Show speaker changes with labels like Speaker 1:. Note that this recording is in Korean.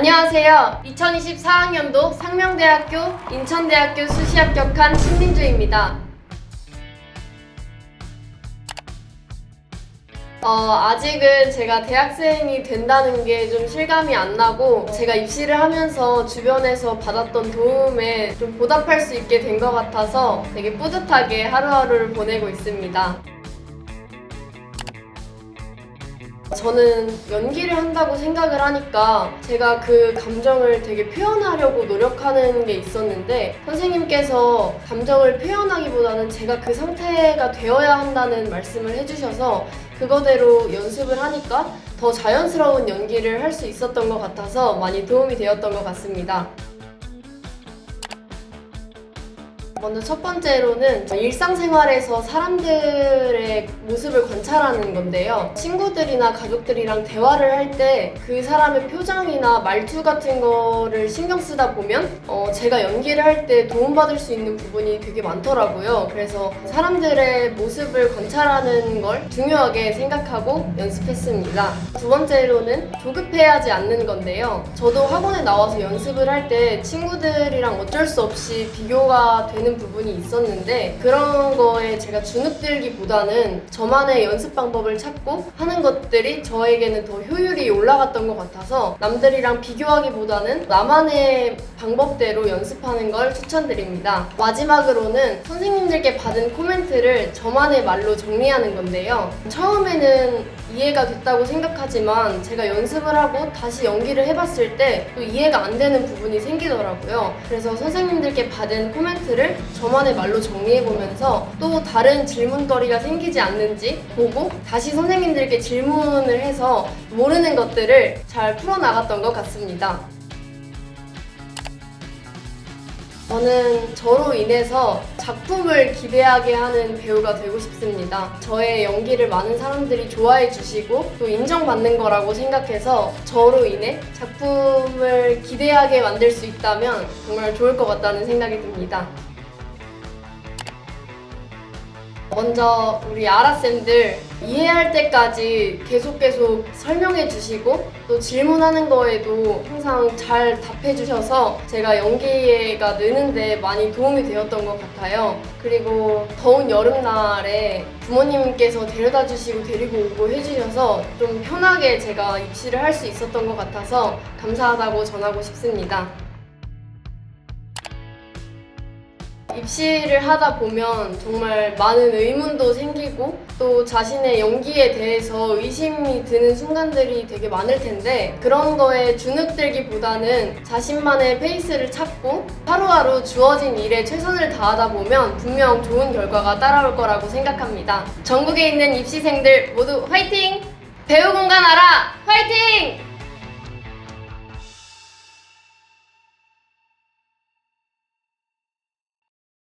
Speaker 1: 안녕하세요. 2024학년도 상명대학교 인천대학교 수시 합격한 신민주입니다. 어, 아직은 제가 대학생이 된다는 게 좀 실감이 안 나고 제가 입시를 하면서 주변에서 받았던 도움에 좀 보답할 수 있게 된 것 같아서 되게 뿌듯하게 하루하루를 보내고 있습니다. 저는 연기를 한다고 생각을 하니까 제가 그 감정을 되게 표현하려고 노력하는 게 있었는데 선생님께서 감정을 표현하기보다는 제가 그 상태가 되어야 한다는 말씀을 해주셔서 그거대로 연습을 하니까 더 자연스러운 연기를 할 수 있었던 것 같아서 많이 도움이 되었던 것 같습니다. 먼저 첫 번째로는 일상생활에서 사람들의 모습을 관찰하는 건데요. 친구들이나 가족들이랑 대화를 할 때 그 사람의 표정이나 말투 같은 거를 신경 쓰다 보면 어, 제가 연기를 할 때 도움받을 수 있는 부분이 되게 많더라고요. 그래서 사람들의 모습을 관찰하는 걸 중요하게 생각하고 연습했습니다. 두 번째로는 조급해하지 않는 건데요. 저도 학원에 나와서 연습을 할 때 친구들이랑 어쩔 수 없이 비교가 되는 부분이 있었는데 그런 거에 제가 주눅들기보다는 저만의 연습 방법을 찾고 하는 것들이 저에게는 더 효율이 올라갔던 것 같아서 남들이랑 비교하기보다는 나만의 방법대로 연습하는 걸 추천드립니다. 마지막으로는 선생님들께 받은 코멘트를 저만의 말로 정리하는 건데요. 처음에는 이해가 됐다고 생각하지만 제가 연습을 하고 다시 연기를 해봤을 때 또 이해가 안 되는 부분이 생기더라고요. 그래서 선생님들께 받은 코멘트를 저만의 말로 정리해보면서 또 다른 질문거리가 생기지 않는지 보고 다시 선생님들께 질문을 해서 모르는 것들을 잘 풀어나갔던 것 같습니다. 저는 저로 인해서 작품을 기대하게 하는 배우가 되고 싶습니다. 저의 연기를 많은 사람들이 좋아해 주시고 또 인정받는 거라고 생각해서 저로 인해 작품을 기대하게 만들 수 있다면 정말 좋을 것 같다는 생각이 듭니다. 먼저 우리 아라쌤들 이해할 때까지 계속 계속 설명해 주시고 또 질문하는 거에도 항상 잘 답해 주셔서 제가 연기가 느는데 많이 도움이 되었던 것 같아요. 그리고 더운 여름날에 부모님께서 데려다 주시고 데리고 오고 해주셔서 좀 편하게 제가 입시를 할 수 있었던 것 같아서 감사하다고 전하고 싶습니다. 입시를 하다 보면 정말 많은 의문도 생기고 또 자신의 연기에 대해서 의심이 드는 순간들이 되게 많을 텐데 그런 거에 주눅들기보다는 자신만의 페이스를 찾고 하루하루 주어진 일에 최선을 다하다 보면 분명 좋은 결과가 따라올 거라고 생각합니다. 전국에 있는 입시생들 모두 화이팅! 배우 공간 알아! 화이팅!